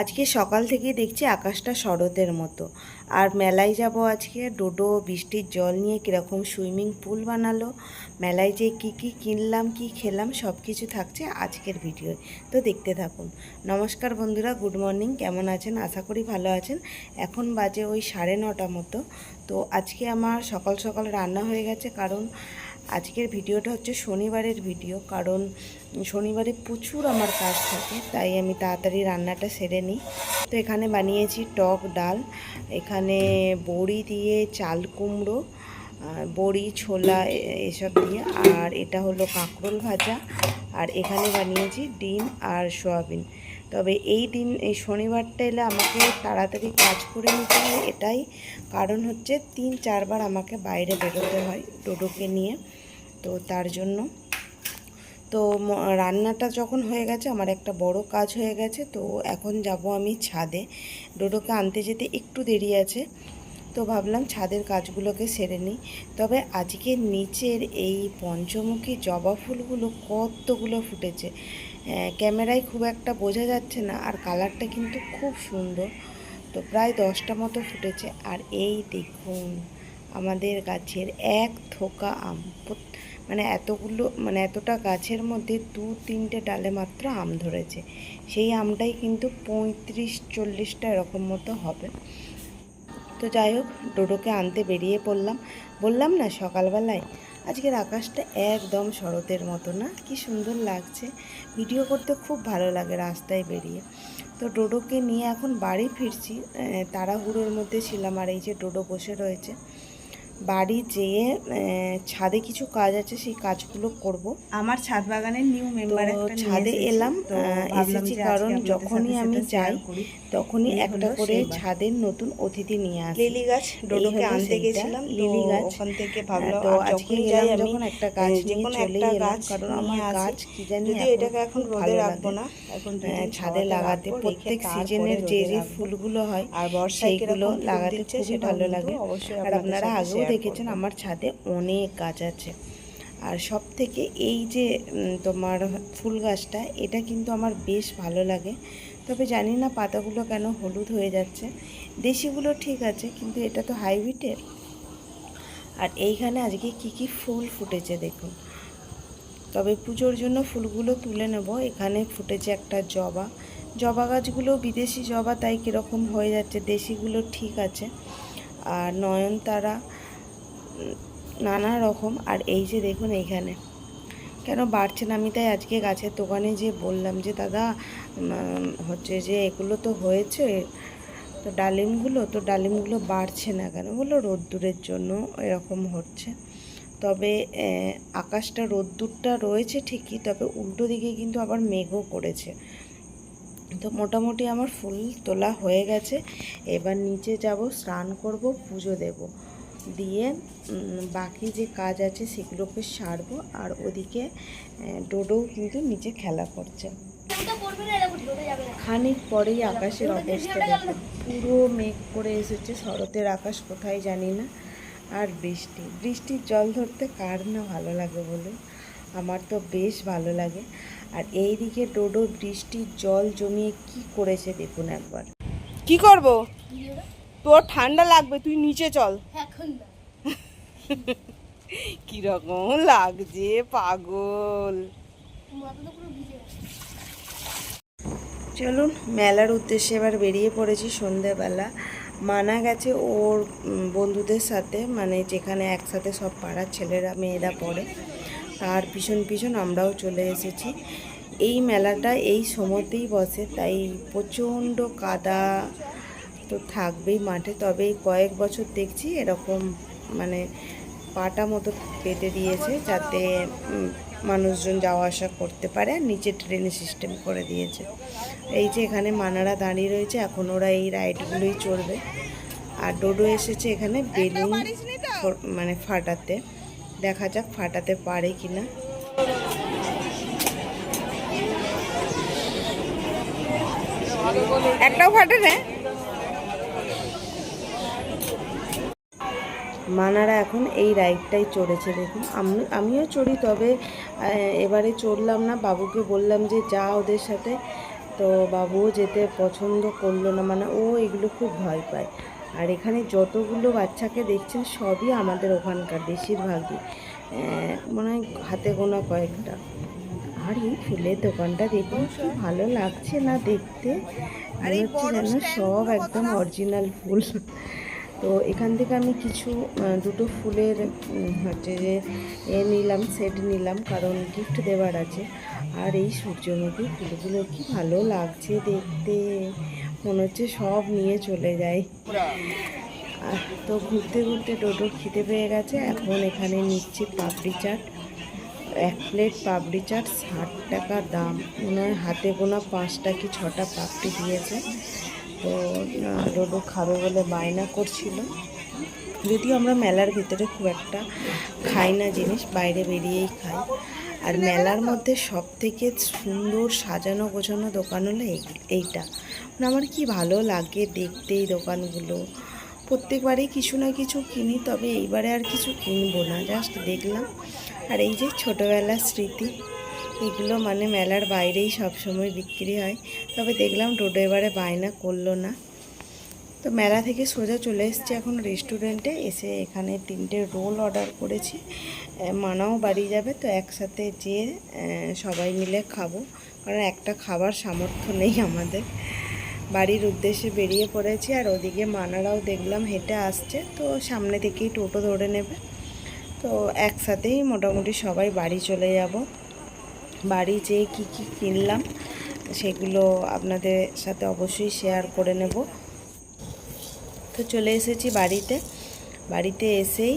আজকে সকাল থেকেই দেখছি আকাশটা শরতের মতো। আর মেলায় যাব আজকে, ডোডো, বৃষ্টির জল নিয়ে কীরকম সুইমিং পুল বানালো, মেলায় যে কি কি কিনলাম, কি খেলাম সব কিছু থাকছে আজকের ভিডিওয় তো দেখতে থাকুন। নমস্কার বন্ধুরা, গুড মর্নিং, কেমন আছেন? আশা করি ভালো আছেন। এখন বাজে ওই সাড়ে নটা মতো। তো আজকে আমার সকাল সকাল রান্না হয়ে গেছে, কারণ আজকের ভিডিওটা হচ্ছে শনিবারের ভিডিও। কারণ শনিবারে প্রচুর আমার কাজ থাকে, তাই আমি তাড়াতাড়ি রান্নাটা সেরে নিই। তো এখানে বানিয়েছি টক ডাল, এখানে বড়ি দিয়ে চাল কুমড়ো বড়ি, ছোলা এসব দিয়ে, আর এটা হলো কাঁকরোল ভাজা, আর এখানে বানিয়েছি ডিম আর সোয়াবিন। তবে এই দিন, এই শনিবারটা এলে আমাকে তাড়াতাড়ি কাজ করে নিতে হয়, এটাই কারণ হচ্ছে তিন চারবার আমাকে বাইরে বেরোতে হয় ডোডোকে নিয়ে, তো তার জন্য তো রান্নাটা যখন হয়ে গেছে, আমার একটা বড় কাজ হয়ে গেছে, তো এখন যাব আমি ছাদে। ডোডোকে আনতে যেতে একটু দেরি আছে, তো ভাবলাম ছাদের কাজগুলোকে সেরে নিই। তবে আজকে নিচের এই পঞ্চমুখী জবা ফুলগুলো কতগুলো ফুটেছে ক্যামেরায় খুব একটা বোঝা যাচ্ছে না, আর কালারটা কিন্তু খুব সুন্দর। তো প্রায় দশটা মতো ফুটেছে, আর এই দেখুন, আমাদের গাছের এক থোকা আম মানে এতগুলো মানে এতটা গাছের মধ্যে দু তিনটে ডালে মাত্র আম ধরেছে। সেই আমটাই কিন্তু পঁয়ত্রিশ, চল্লিশটা এরকম মতো হবে। তো যাই হোক, ডোডোকে আনতে বেরিয়ে পড়লাম। বললাম না সকালবেলায়, আজকের আকাশটা একদম শরতের মতো না, কি সুন্দর লাগছে। ভিডিও করতে খুব ভালো লাগে রাস্তায় বেরিয়ে। তো ডোডোকে নিয়ে এখন বাড়ি ফিরছি তাড়াহুড়োর মধ্যে ছিলাম আর এই যে ডোডো বসে রয়েছে। বাড়ি যেয়ে ছাদে কিছু কাজ আছে সেই কাজগুলো করব। আমার ছাদ বাগানের নিউ মেম্বার ছাদে এলাম, এসেছি কারণ যখনই আমি যাই, তখনই একটা করে ছাদের নতুন অতিথি নিয়ে আসি। লিলি গাছ ডোডোকে আনতে গেছিলাম লিলি গাছ। ওখান থেকে ভাবলাম তো আজকে যাই আমি যখন একটা গাছ যেকোনো চলেই একটা গাছ কারণ আমার গাছ কি জানি এখন এটাকে এখন রোদে রাখব না এখন ছাদে লাগাতে প্রত্যেক সিজনের যে যে ফুলগুলো হয় আর বর্ষায় সেইগুলো লাগাতে খুবই ভালো লাগে। অবশ্যই আর আপনারা আগেও share দেখেছেন আমার ছাদে অনেক গাছ আছে। আর সব থেকে এই যে তোমার ফুল গাছটা এটা কিন্তু আমার বেশ ভালো লাগে। তবে জানি না পাতাগুলো কেন হলুদ হয়ে যাচ্ছে। দেশিগুলো ঠিক আছে কিন্তু এটা তো হাইব্রিডের। আর এইখানে আজকে কি কি ফুল ফুটেছে দেখুন। তবে পুজোর জন্য ফুলগুলো তুলে নেব। এখানে ফুটেছে একটা জবা। জবা গাছগুলো বিদেশি জবা তাই কীরকম হয়ে যাচ্ছে দেশিগুলো ঠিক আছে। আর নয়নতারা নানা রকম আর এই যে দেখুন এইখানে। কেন বাড়ছে না? আমি তাই আজকে গাছের দোকানে যে বললাম যে, দাদা হচ্ছে যে এগুলো তো হয়েছে। তো ডালিমগুলো তো ডালিমগুলো বাড়ছে না কেন? বলল, রোদ্দুরের জন্য এরকম হচ্ছে। তবে আকাশটা, রোদ্দুরটা রয়েছে ঠিকই, তবে উল্টো দিকে কিন্তু আবার মেঘও করেছে। তো মোটামুটি আমার ফুল তোলা হয়ে গেছে। এবার নিচে যাব, স্নান করব, পুজো দেব। দিয়ে বাকি যে কাজ আছে সেগুলোকে সারবো। আর ওদিকে ডোডোও কিন্তু নিচে খেলা করছে। খানিক পরেই আকাশের অবস্থা দেখুন পুরো মেঘ করে এসেছে। শরতের আকাশ কোথায় জানি না। আর বৃষ্টি। বৃষ্টির জল ধরতে কার না ভালো লাগে বলুন? আমার তো বেশ ভালো লাগে। আর এই দিকে ডোডো বৃষ্টির জল জমিয়ে কি করেছে দেখুন একবার। কি করব? তোর ঠান্ডা লাগবে তুই নিচে চল। কীরকম লাগছে পাগল। চলুন মেলার উদ্দেশ্যে এবার বেরিয়ে পড়েছি সন্ধেবেলা। মানা গেছে ওর বন্ধুদের সাথে মানে যেখানে একসাথে সব পাড়ার ছেলেরা মেয়েরা পড়ে তার পিছন পিছন আমরাও চলে এসেছি। এই মেলাটা এই সময়তেই বসে তাই প্রচণ্ড কাদা তো থাকবেই মাঠে। তবে কয়েক বছর দেখছি এরকম মানে পাটা মতো পেতে দিয়েছে যাতে মানুষজন যাওয়া আসা করতে পারে আর নিচে ট্রেনের সিস্টেম করে দিয়েছে। এই যে এখানে মানারা দাঁড়িয়ে রয়েছে, এখন ওরা এই রাইডগুলোই চড়বে। আর ডোডো এসেছে এখানে বেলুন মানে ফাটাতে। দেখা যাক ফাটাতে পারে কিনা। একটাও ফাটে না মানারা এখন এই রাইডটাই চড়েছে দেখুন। আমি আমিও চড়ি তবে এবারে চড়লাম না। বাবুকে বললাম যে যা ওদের সাথে। তো বাবুও যেতে পছন্দ করল না মানে ও এগুলো খুব ভয় পায়। আর এখানে যতগুলো বাচ্চাকে দেখছেন সবই আমাদের ওখানকার বেশিরভাগই। মনে হয় হাতে গোনা কয়েকটা। আর এই ফুলের দোকানটা দেখুন কি ভালো লাগছে না দেখতে। মনে হচ্ছে যেন সব একদম অরিজিনাল ফুল। তো এখান থেকে আমি কিছু দুটো ফুলের হচ্ছে যে, এ নিলাম, সেট নিলাম, কারণ গিফট দেওয়ার আছে। আর এই সূর্যমুখী ফুলগুলো কি ভালো লাগছে দেখতে। মনে হচ্ছে সব নিয়ে চলে যায় তো ঘুরতে ঘুরতে টোটো খিদে পেয়ে গেছে। এখন এখানে নিচ্ছি পাপড়ি চাট। এক প্লেট পাপড়ি চাট, ষাট টাকা দাম। মনে হাতে গোনা পাঁচটা কি ছটা পাপড়ি দিয়েছে। তো ডোডো খাবে বলে বায়না করছিল। যদিও আমরা মেলার ভিতরে খুব একটা খাই না জিনিস, বাইরে বেরিয়েই খাই। আর মেলার মধ্যে সব থেকে সুন্দর সাজানো গোছানো দোকান হলো এই- এইটা। মানে আমার কি ভালো লাগে দেখতে এই দোকানগুলো। প্রত্যেকবারেই কিছু না কিছু কিনি, তবে এইবারে আর কিছু কিনবো না। জাস্ট দেখলাম। আর এই যে ছোটোবেলার স্মৃতি। এগুলো মানে মেলার বাইরেই সব সময় বিক্রি হয়। তবে দেখলাম টোটো এবারে বায়না করল না। তো মেলা থেকে সোজা চলে এসেছি এখন রেস্টুরেন্টে এসে এখানে তিনটে রোল অর্ডার করেছি। মানাও বাড়ি যাবে, তো একসাথে যেয়ে সবাই মিলে খাব। কারণ একটা খাবার সামর্থ্য নেই আমাদের। বাড়ির উদ্দেশ্যে বেরিয়ে পড়েছি আর ওদিকে মানারাও দেখলাম হেঁটে আসছে। তো সামনে থেকেই টোটো ধরে নেবে। তো একসাথেই মোটামুটি সবাই বাড়ি চলে যাব। বাড়ি যেয়ে কী কী কিনলাম সেগুলো আপনাদের সাথে অবশ্যই শেয়ার করে নেব। তো চলে এসেছি বাড়িতে। বাড়িতে এসেই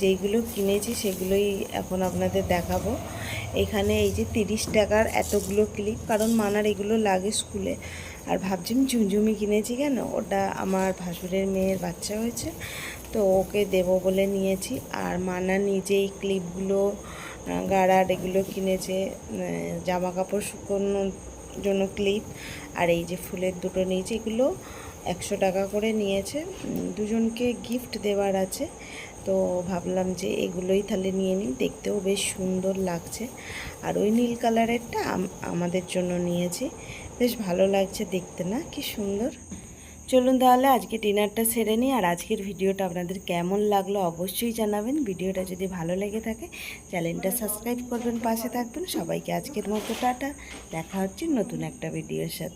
যেইগুলো কিনেছি সেগুলোই এখন আপনাদের দেখাবো। এখানে এই যে তিরিশ টাকার এতগুলো ক্লিপ কারণ মানার এগুলো লাগে স্কুলে আর ভাবছি আমি ঝুমঝুমি কিনেছি কেন? ওটা আমার ভাসুরের মেয়ের বাচ্চা হয়েছে, তো ওকে দেব বলে নিয়েছি। আর মানা নিজেই ক্লিপগুলো গাড়ার এগুলো কিনেছে জামা কাপড় শুকোনোর জন্য ক্লিপ, আর এই যে ফুলের দুটো নিয়েছে, এগুলো একশো টাকা করে নিয়েছে। দুজনকে গিফট দেওয়ার আছে, তো ভাবলাম যে এগুলোই তাহলে নিয়ে নিই, দেখতেও বেশ সুন্দর লাগছে। আর ওই নীল কালারেরটা আমাদের জন্য নিয়েছি, বেশ ভালো লাগছে দেখতে, না? কি সুন্দর। চলুন তাহলে আজকে ডিনারটা সেরে নিই আর আজকের ভিডিওটা আপনাদের কেমন লাগল অবশ্যই জানাবেন। ভিডিওটা যদি ভালো লেগে থাকে, চ্যানেলটা সাবস্ক্রাইব করবেন, পাশে থাকবেন। সবাইকে আজকের মতো টাটা। দেখা হচ্ছে নতুন একটা ভিডিওর সাথে।